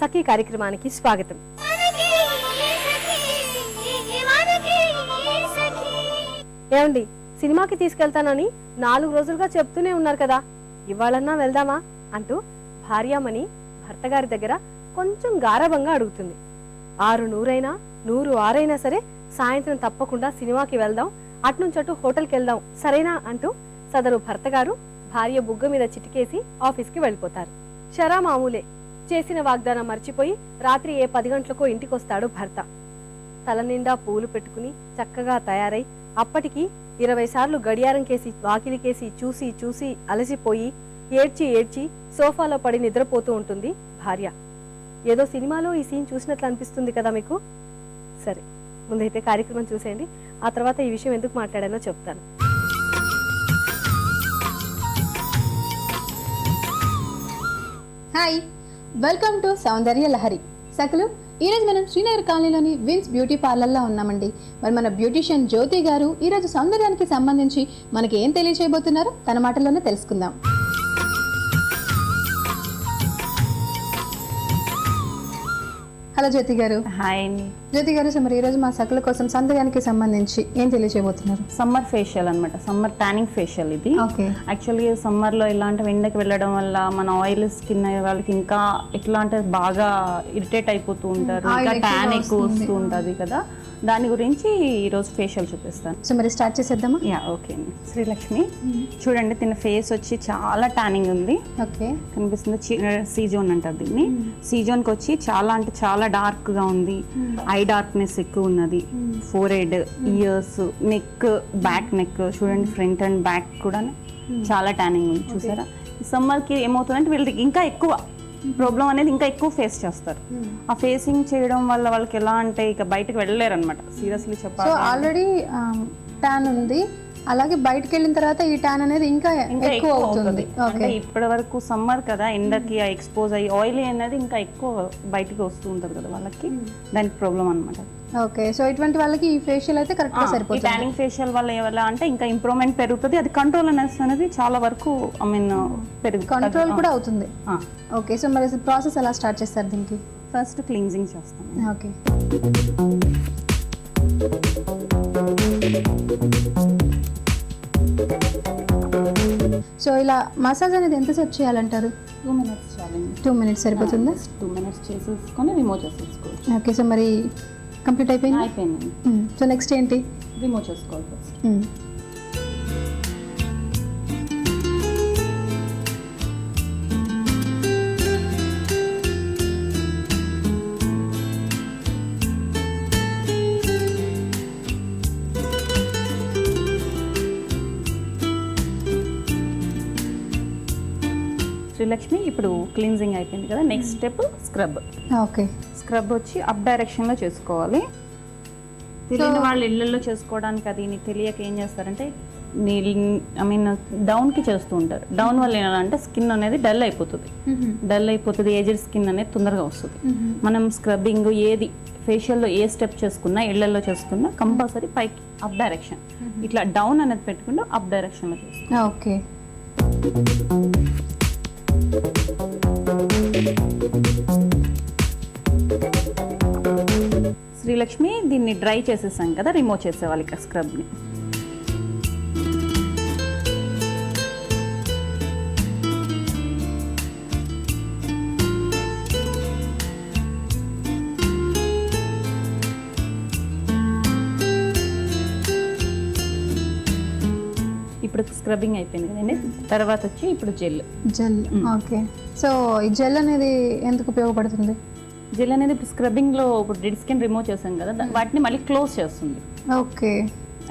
సఖీ కార్యక్రమానికి స్వాగతం. ఏమండి సినిమాకి తీసుకెళ్తానని నాలుగు రోజులుగా చెప్తూనే ఉన్నారు కదా. ఇవాళన్నా వెళ్దామా? అంటూ భార్యామణి భర్త గారి దగ్గర కొంచెం గారభంగా అడుగుతుంది. ఆరు నూరైనా నూరు ఆరైనా సరే సాయంత్రం తప్పకుండా సినిమాకి వెళ్దాం అట్నుంచటు హోటల్కి వెళ్దాం సరేనా? అంటూ సదరు భర్త గారు భార్య బుగ్గ మీద చిటికేసి ఆఫీస్కి వెళ్ళిపోతారు. షరా మామూలే. చేసిన వాగ్దానం మర్చిపోయి రాత్రి ఏ పది గంటలకో ఇంటికొస్తాడు భర్త. తల నిండా పూలు పెట్టుకుని చక్కగా తయారై అప్పటికి ఇరవై సార్లు గడియారం కేసి వాకిలికేసి చూసి చూసి అలసిపోయి ఏడ్చి ఏడ్చి సోఫాలో పడి నిద్రపోతూ ఉంటుంది భార్య. ఏదో సినిమాలో ఈ సీన్ చూసినట్లు అనిపిస్తుంది కదా మీకు? సరే ముందైతే కార్యక్రమం చూసేయండి. ఆ తర్వాత ఈ విషయం ఎందుకు మాట్లాడానో చెప్తాను. Hi. Welcome to Soundarya Lahari. సకలు ఈరోజు మనం శ్రీనగర్ కాలనీలోని విన్స్ బ్యూటీ పార్లర్లో ఉన్నామండి. మరి మన బ్యూటీషియన్ జ్యోతి గారు ఈరోజు సౌందర్యానికి సంబంధించి మనకి ఏం తెలియచేయబోతున్నారో తన మాటల్లోనే తెలుసుకుందాం. హలో జ్యోతి గారు. హాయ్ అండి. జ్యోతి గారు సో మరి ఈరోజు మా సకల కోసం సౌందర్యానికి సంబంధించి ఏం తెలియచేయబోతున్నారు సమ్మర్ ఫేషియల్ అన్నమాట. సమ్మర్ ట్యానింగ్ ఫేషియల్ ఇది. ఓకే. యాక్చువల్లీ సమ్మర్లో ఇలాంటి ఎండకి వెళ్ళడం వల్ల మన ఆయిల్ స్కిన్ అయ్యే వాళ్ళకి ఇంకా ఎట్లా అంటే బాగా ఇరిటేట్ అయిపోతూ ఉంటారు. ఇంకా ట్యాన్ ఎక్కువ. వస్తూ ఉంటుంది కదా. దాని గురించి ఈరోజు ఫేషియల్ చూపిస్తాను. సో మరి స్టార్ట్ చేసేద్దామా? యా ఓకే అండి శ్రీలక్ష్మి చూడండి తిన ఫేస్ వచ్చి చాలా ట్యానింగ్ ఉంది. ఓకే కనిపిస్తుంది సీ జోన్ అంటారు దీన్ని. సీ జోన్కి వచ్చి చాలా అంటే చాలా డార్క్గా ఉంది. ఐ డార్క్నెస్ ఎక్కువ ఉన్నది. Forehead ears neck back neck చూడండి ఫ్రంట్ అండ్ బ్యాక్ కూడా చాలా ట్యానింగ్ ఉంది. చూసారా? సమ్మర్కి ఏమవుతుందంటే వీళ్ళకి ఇంకా ఎక్కువ. ప్రాబ్లం అనేది ఇంకా ఎక్కువ ఫేస్ చేస్తారు. ఆ ఫేసింగ్ చేయడం వల్ల వాళ్ళకి ఎలా అంటే ఇక బయటకు వెళ్ళలేరు అనమాట సీరియస్లీ చెప్పాలి ఆల్రెడీ ట్యాన్ ఉంది. అలాగే బయటకు వెళ్ళిన తర్వాత ఈ ట్యాన్ అనేది ఇంకా ఎక్కువ అవుతుంది. అంటే ఓకే. ఇప్పటి వరకు సమ్మర్ కదా ఎండకి ఎక్స్పోజ్ అయ్యి ఆయిల్ అనేది ఇంకా ఎక్కువ బయటికి వస్తూ ఉంటుంది కదా వాళ్ళకి దానికి ప్రాబ్లం అనమాట ఓకే సో ఇటువంటి వాళ్ళకి ఈ ఫేషియల్ అయితే కరెక్ట్గా సరిపోతుంది. ట్యానింగ్ ఫేషియల్ వల్ల ఎలా అంటే ఇంకా ఇంప్రూవ్మెంట్ పెరుగుతుంది. అది కంట్రోల్ అనేది అనేది చాలా వరకు ఐ మీన్ పెరుగుతుంది కంట్రోల్ కూడా అవుతుంది. ఓకే సో మరి ప్రాసెస్ ఎలా స్టార్ట్ చేస్తారు దీనికి? ఫస్ట్ క్లీన్జింగ్ చేస్తాం. ఓకే. సో ఇలా మసాజ్ అనేది ఎంతసేపు చేయాలంటారు? టూ మినిట్స్ చాలండి టూ మినిట్స్ సరిపోతుందా? టూ మినిట్స్ చేసేసుకొని రిమూవ్ చేసేసుకోవచ్చు. ఓకే సో మరి కంప్లీట్ అయిపోయింది? అయిపోయింది. సో నెక్స్ట్ ఏంటి? రిమూవ్ చేసుకోవాలి ఫస్ట్ శ్రీలక్ష్మి ఇప్పుడు క్లీన్జింగ్ అయిపోయింది కదా next step scrub okay scrub వచ్చి అప్ డైరెక్షన్లో చేసుకోవాలి. తెలియని వాళ్ళు ఇళ్ళల్లో చేసుకోవడానికి అది నీకు తెలియక ఏం చేస్తారంటే ఐ మీన్ డౌన్కి చేస్తూ ఉంటారు. డౌన్ వల్ల ఏంటంటే స్కిన్ అనేది డల్ అయిపోతుంది. డల్ అయిపోతుంది ఏజెడ్ స్కిన్ అనేది తొందరగా వస్తుంది. మనం స్క్రబ్బింగ్ ఏది ఫేషియల్లో ఏ స్టెప్ చేసుకున్నా ఇళ్ళలో చేసుకున్నా కంపల్సరీ పైకి అప్ డైరెక్షన్ ఇట్లా డౌన్ అనేది పెట్టుకుంటూ అప్ డైరెక్షన్లో చేసుకోవాలి. ఓకే శ్రీలక్ష్మి దీన్ని డ్రై చేసేసాం కదా రిమూవ్ చేసేవాలి ఇక స్క్రబ్ని. ఇప్పుడు స్క్రబ్బింగ్ అయిపోయింది కదండి? తర్వాత వచ్చి ఇప్పుడు జెల్. Gel okay. సో ఈ జెల్ అనేది ఎందుకు ఉపయోగపడుతుంది? జెల్ అనేది స్క్రబ్బింగ్లో ఇప్పుడు డెడ్ స్కిన్ రిమూవ్ చేసాం కదా వాటిని మళ్ళీ క్లోజ్ చేస్తుంది. ఓకే.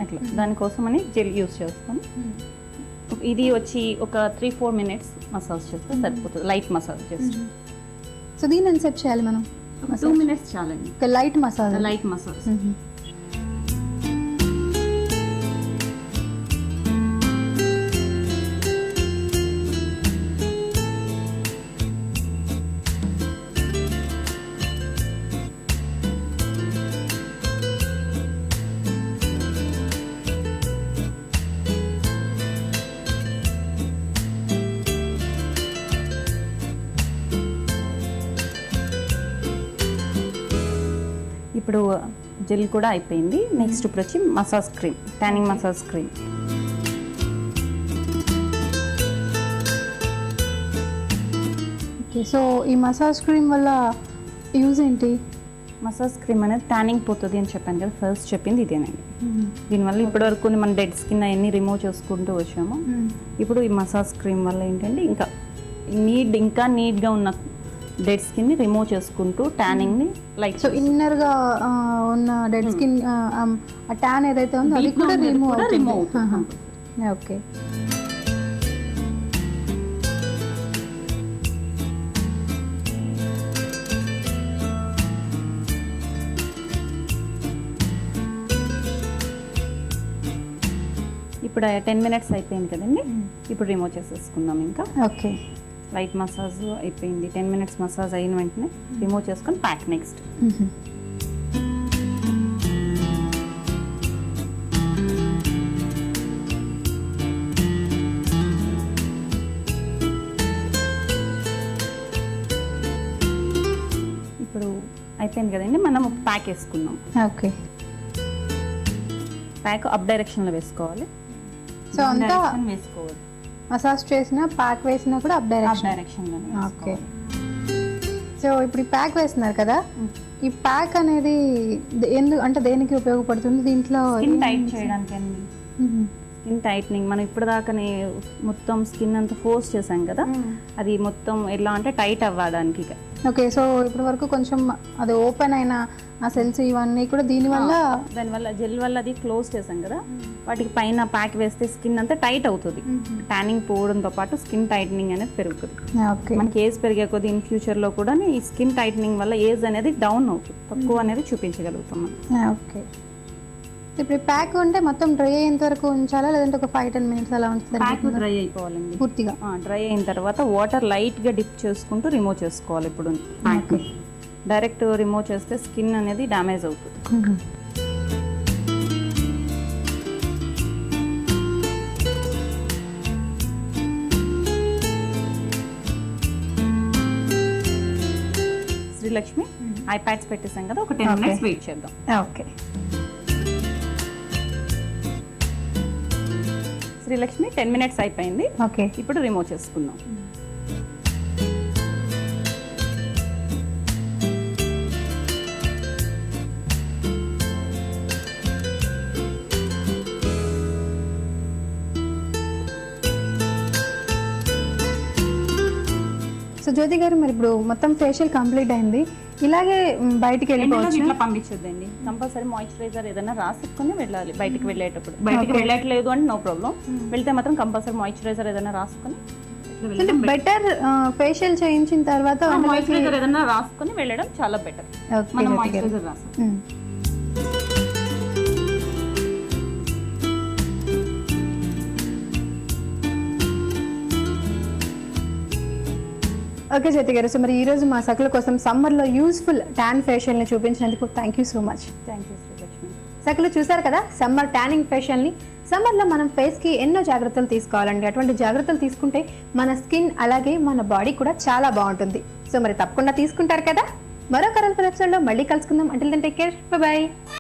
అట్లా దానికోసమని జెల్ యూస్ చేస్తాం. ఇది వచ్చి ఒక త్రీ ఫోర్ మినిట్స్ మసాజ్ చేస్తే సరిపోతుంది లైట్ మసాజ్ చేస్తే సో దీన్ని ఎంత చేయాలి మనం? టూ మినిట్స్ చాలండి. Light massage. Light massage. ఇప్పుడు జెల్ కూడా అయిపోయింది. నెక్స్ట్ ఇప్పుడు వచ్చి massage cream tanning massage cream. Okay so ఈ మసాజ్ క్రీమ్ వల్ల యూజ్ ఏంటి? మసాజ్ క్రీమ్ అనేది ట్యానింగ్ పోతుంది అని చెప్పాను కదా ఫస్ట్ చెప్పింది ఇదేనండి. దీనివల్ల ఇప్పటివరకు మన డెడ్ స్కిన్ అవన్నీ రిమూవ్ చేసుకుంటూ వచ్చాము. ఇప్పుడు ఈ మసాజ్ క్రీమ్ వల్ల ఏంటంటే ఇంకా నీట్ ఇంకా నీట్గా ఉన్న డెడ్ స్కిన్ని రిమూవ్ చేసుకుంటూ ట్యానింగ్ని లైక్ సో ఇన్నర్గా ఆ, ఉన్న డెడ్ స్కిన్ ఆ ట్యాన్ ఏదైతే ఉందో అది కూడా రిమూవ్. ఆహా. ఓకే. ఇప్పుడు టెన్ మినిట్స్ అయిపోయింది కదండి. ఇప్పుడు రిమూవ్ చేసేసుకుందాం ఇంకా. ఓకే. లైట్ మసాజ్ అయిపోయింది. టెన్ మినిట్స్ మసాజ్ అయిన వెంటనే రిమూవ్ చేసుకొని ప్యాక్ నెక్స్ట్. ఇప్పుడు అయిపోయింది కదండి మనం ప్యాక్ వేసుకుందాం. ఓకే. ప్యాక్ అప్ డైరెక్షన్లో వేసుకోవాలి. సో అంతా వేసుకోవాలి. మసాజ్ చేసినా ప్యాక్ వేసినా కూడా అప్ డైరెక్షన్. డైరెక్షన్లో ఓకే. సో ఇప్పుడు ఈ ప్యాక్ వేస్తున్నారు కదా ఈ ప్యాక్ అనేది దే- ఎందు అంటే దేనికి ఉపయోగపడుతుంది? దీంట్లో టైట్ చేయడానికి అండి. స్కిన్ టైట్నింగ్ మనం ఇప్పుడు దాకానే మొత్తం స్కిన్ అంతా ఫోర్స్ చేసాం కదా అది మొత్తం ఎలా అంటే టైట్ అవ్వడానికి. ఓకే సో ఇప్పటి వరకు కొంచెం అది ఓపెన్ అయిన ఆ సెల్స్ ఇవన్నీ కూడా దీనివల్ల దానివల్ల జెల్ వల్ల అది క్లోజ్ చేసాం కదా వాటికి పైన ప్యాక్ వేస్తే స్కిన్ అంతా టైట్ అవుతుంది. ట్యానింగ్ పోవడంతో పాటు స్కిన్ టైట్నింగ్ అనేది పెరుగుతుంది. ఓకే మనకి ఏజ్ పెరిగే కొద్ది ఇన్ ఫ్యూచర్లో కూడా ఈ స్కిన్ టైట్నింగ్ వల్ల ఏజ్ అనేది డౌన్ అవుతుంది. తక్కువ అనేది చూపించగలుగుతాం మనం. ఓకే ఇప్పుడు ప్యాక్ ఉంటే మొత్తం డ్రై అయ్యేంత వరకు ఉంచాలా? లేదంటే ఒక ఫైవ్ టెన్ మినిట్స్ అలా ఉంచుతారు? ప్యాక్ డ్రై అయిపోవాలండి. పూర్తిగా? డ్రై అయిన తర్వాత వాటర్ లైట్గా డిప్ చేసుకుంటూ రిమూవ్ చేసుకోవాలి ఇప్పుడు. ప్యాక్ డైరెక్ట్ రిమూవ్ చేస్తే స్కిన్ అనేది డ్యామేజ్ అవుతుంది. శ్రీలక్ష్మి ఐప్యాడ్స్ పెట్టేసాం కదా ఒక టెన్. మినిట్స్ వెయిట్ చేద్దాం. ఓకే. శ్రీలక్ష్మి టెన్ మినిట్స్ అయిపోయింది. ఓకే. ఇప్పుడు రిమూవ్ చేసుకుందాం. సో జ్యోతి గారు మరి ఇప్పుడు మొత్తం ఫేషియల్ కంప్లీట్ అయింది. ఇలాగే బయటికి వెళ్ళిపోవచ్చు? ఇట్లా పంపించొద్దండి? కంపల్సరీ మాయిశ్చరైజర్ ఏదైనా రాసుకొని వెళ్ళాలి బయటికి వెళ్ళేటప్పుడు. బయటికి వెళ్ళట్లేదు అంటే నో ప్రాబ్లం వెళ్తే మాత్రం కంపల్సరీ మాయిశ్చరైజర్ ఏదైనా రాసుకొని అంటే బెటర్ ఫేషియల్ చేయించిన తర్వాత మాయిశ్చరైజర్ ఏదైనా రాసుకొని వెళ్ళడం చాలా బెటర్ మనం. మాయిశ్చరైజర్ రాసాం ఓకే జ్యోతి గారు సో మరి ఈ రోజు మా సకుల కోసం సమ్మర్లో యూస్ఫుల్ ట్యాన్ ఫేషియల్ని చూపించినందుకు thank you so much thank you Srilakshmi సకులు చూసారు కదా సమ్మర్ ట్యానింగ్ ఫేషియల్ని సమ్మర్లో మనం ఫేస్కి ఎన్నో జాగ్రత్తలు తీసుకోవాలండి. అటువంటి జాగ్రత్తలు తీసుకుంటే మన స్కిన్ అలాగే మన బాడీ కూడా చాలా బాగుంటుంది. సో మరి తప్పకుండా తీసుకుంటారు కదా. మరో కరెంట్ ఎపిసోడ్లో మళ్ళీ కలుసుకుందాం. అంటే కేర్ బాయ్